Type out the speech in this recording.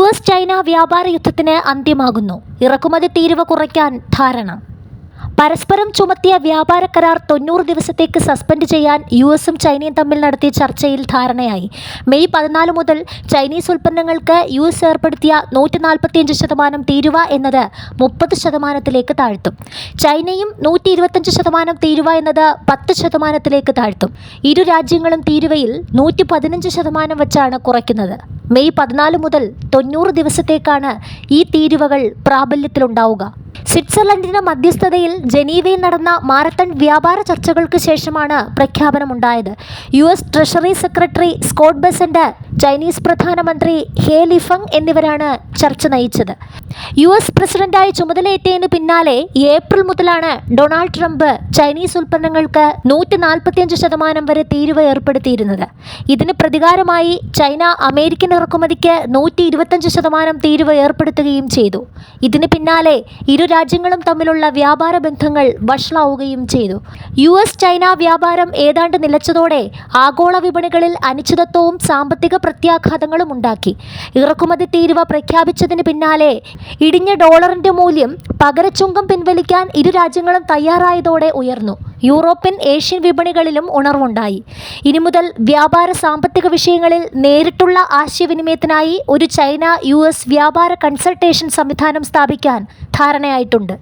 U S China വ്യാപാര യുദ്ധത്തിന് അന്ത്യമാകുന്നു. ഇറക്കുമതി തീരുവ കുറയ്ക്കാൻ ധാരണ. പരസ്പരം ചുമത്തിയ വ്യാപാര കരാർ തൊണ്ണൂറ് ദിവസത്തേക്ക് സസ്പെൻഡ് ചെയ്യാൻ യു എസും ചൈനയും തമ്മിൽ നടത്തിയ ചർച്ചയിൽ ധാരണയായി. മെയ് പതിനാല് മുതൽ ചൈനീസ് ഉൽപ്പന്നങ്ങൾക്ക് യു എസ് ഏർപ്പെടുത്തിയ നൂറ്റി നാൽപ്പത്തിയഞ്ച് ശതമാനം തീരുവ എന്നത് മുപ്പത് ശതമാനത്തിലേക്ക് താഴ്ത്തും. ചൈനയും നൂറ്റി ഇരുപത്തഞ്ച് ശതമാനം തീരുവ എന്നത് പത്ത് ശതമാനത്തിലേക്ക് താഴ്ത്തും. ഇരു രാജ്യങ്ങളും തീരുവയിൽ നൂറ്റി പതിനഞ്ച് ശതമാനം വെച്ചാണ് കുറയ്ക്കുന്നത്. മെയ് പതിനാല് മുതൽ തൊണ്ണൂറ് ദിവസത്തേക്കാണ് ഈ തീരുവകൾ പ്രാബല്യത്തിലുണ്ടാവുക. സ്വിറ്റ്സർലൻഡിന്റെ മധ്യസ്ഥതയിൽ ജനീവയിൽ നടന്ന മാരത്തൺ വ്യാപാര ചർച്ചകൾക്ക് ശേഷമാണ് പ്രഖ്യാപനമുണ്ടായത്. U S treasury secretary Scott Bessent Chinese പ്രധാനമന്ത്രി ഹേ ലിഫങ് എന്നിവരാണ് ചർച്ച നയിച്ചത്. യു എസ് പ്രസിഡന്റായി ചുമതലയേറ്റതിന് പിന്നാലെ ഏപ്രിൽ മുതലാണ് ഡൊണാൾഡ് ട്രംപ് ചൈനീസ് ഉൽപ്പന്നങ്ങൾക്ക് നൂറ്റി നാൽപ്പത്തിയഞ്ച് ശതമാനം വരെ തീരുവ ഏർപ്പെടുത്തിയിരുന്നത്. ഇതിന് പ്രതികാരമായി ചൈന അമേരിക്കൻ ഇറക്കുമതിക്ക് നൂറ്റി ഇരുപത്തഞ്ച് ശതമാനം തീരുവ ഏർപ്പെടുത്തുകയും ചെയ്തു. ഇതിന് പിന്നാലെ ഇരു രാജ്യങ്ങളും തമ്മിലുള്ള വ്യാപാര ബന്ധങ്ങൾ വഷളാവുകയും ചെയ്തു. യു എസ് ചൈന വ്യാപാരം ഏതാണ്ട് നിലച്ചതോടെ ആഗോള വിപണികളിൽ അനിശ്ചിതത്വവും സാമ്പത്തിക പ്രത്യാഘാതങ്ങളും ഉണ്ടാക്കി. ഇറക്കുമതി തീരുവ പ്രഖ്യാപിച്ചതിന് പിന്നാലെ ഇടിഞ്ഞ ഡോളറിന്റെ മൂല്യം പകരച്ചുങ്കം പിൻവലിക്കാൻ ഇരു രാജ്യങ്ങളും തയ്യാറായതോടെ ഉയർന്നു. യൂറോപ്യൻ ഏഷ്യൻ വിപണികളിലും ഉണർവുണ്ടായി. ഇനി മുതൽ വ്യാപാര സാമ്പത്തിക വിഷയങ്ങളിൽ നേരിട്ടുള്ള ആശയവിനിമയത്തിനായി ഒരു ചൈന യു വ്യാപാര കൺസൾട്ടേഷൻ സംവിധാനം സ്ഥാപിക്കാൻ ധാരണയായിട്ടുണ്ട്.